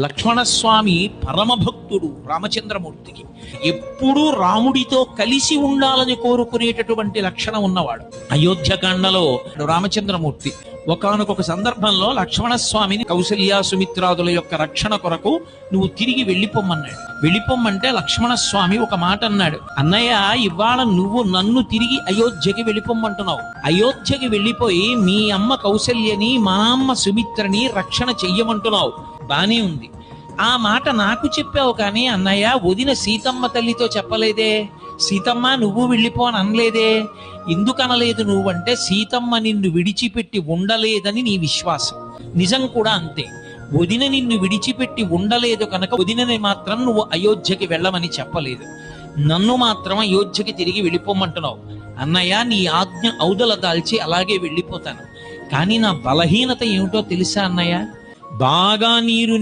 లక్ష్మణస్వామి పరమభక్తుడు రామచంద్రమూర్తికి. ఎప్పుడూ రాముడితో కలిసి ఉండాలని కోరుకునేటటువంటి లక్షణం ఉన్నవాడు. అయోధ్యకాండలో రామచంద్రమూర్తి ఒకానొక సందర్భంలో లక్ష్మణస్వామిని కౌసల్య సుమిత్రాదుల యొక్క రక్షణ కొరకు నువ్వు తిరిగి వెళ్ళిపోమ్మన్నాడు. వెళ్ళిపోమ్మంటే లక్ష్మణస్వామి ఒక మాట అన్నాడు. అన్నయ్య ఇవాళ నువ్వు నన్ను తిరిగి అయోధ్యకి వెళ్ళిపోమ్మంటున్నావు. అయోధ్యకి వెళ్ళిపోయి మీ అమ్మ కౌసల్యని మా అమ్మ సుమిత్రని రక్షణ చెయ్యమంటున్నావు. బానే ఉంది. ఆ మాట నాకు చెప్పావు కానీ అన్నయ్య వదిన సీతమ్మ తల్లితో చెప్పలేదే. సీతమ్మ నువ్వు వెళ్ళిపో అని అనలేదే. ఎందుకు అనలేదు నువ్వంటే సీతమ్మ నిన్ను విడిచిపెట్టి ఉండలేదని నీ విశ్వాసం. నిజం కూడా అంతే. వదిన నిన్ను విడిచిపెట్టి ఉండలేదు కనుక వదినని మాత్రం నువ్వు అయోధ్యకి వెళ్ళమని చెప్పలేదు. నన్ను మాత్రం అయోధ్యకి తిరిగి వెళ్ళిపోమంటున్నావు. అన్నయ్య నీ ఆజ్ఞ ఔదల దాల్చి అలాగే వెళ్ళిపోతాను. కానీ నా బలహీనత ఏమిటో తెలుసా అన్నయ్య? బాగా నీరు